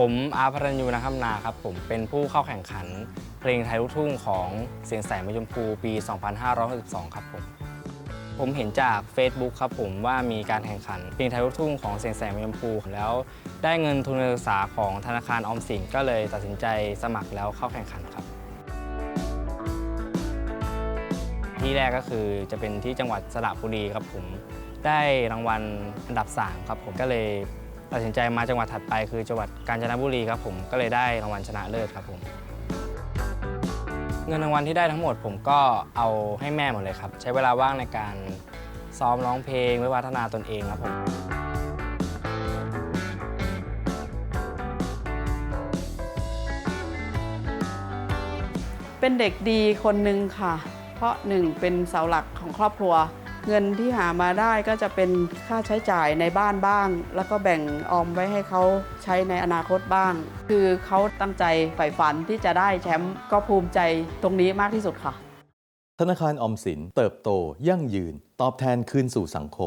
ผมอาร์พรัญยูนะครับนาครับผมเป็นผู้เข้าแข่งขัน เพลงไทยลูกทุ่งของเสียงแสงมยมพูปี 2562 ครับผม ผมเห็นจาก Facebook ครับผมว่ามีการแข่งขัน เพลงไทยลูกทุ่งของเสียงแสงมยมพูแล้วได้เงินทุนการศึกษาของธนาคารออมสินก็เลยตัดสินใจสมัครแล้วเข้าแข่งขันครับ ที่แรกก็คือจะเป็นที่จังหวัดสระบุรีครับผมได้รางวัลอันดับ 3 ครับผมก็เลย ตัดสินใจมาจังหวัดถัดไปคือจังหวัดกาญจนบุรีครับผมก็เลยได้รางวัลชนะเลิศครับผม เงินรางวัลที่ได้ทั้งหมด ผมก็เอาให้แม่หมดเลยครับ ใช้เวลาว่างในการซ้อมร้องเพลงไว้พัฒนาตนเองครับผมเป็นเด็กดีคนหนึ่งค่ะ เพราะหนึ่งเป็นเสาหลักของครอบครัว เงินที่หามาได้ก็จะเป็นค่าใช้จ่ายในบ้านบ้าง แล้วก็แบ่งออมไว้ให้เขาใช้ในอนาคตบ้าง คือเขาตั้งใจใฝ่ฝันที่จะได้แชมป์ก็ภูมิใจตรงนี้มากที่สุดค่ะ ธนาคารออมสินเติบโตยั่งยืน ตอบแทนคืนสู่สังคม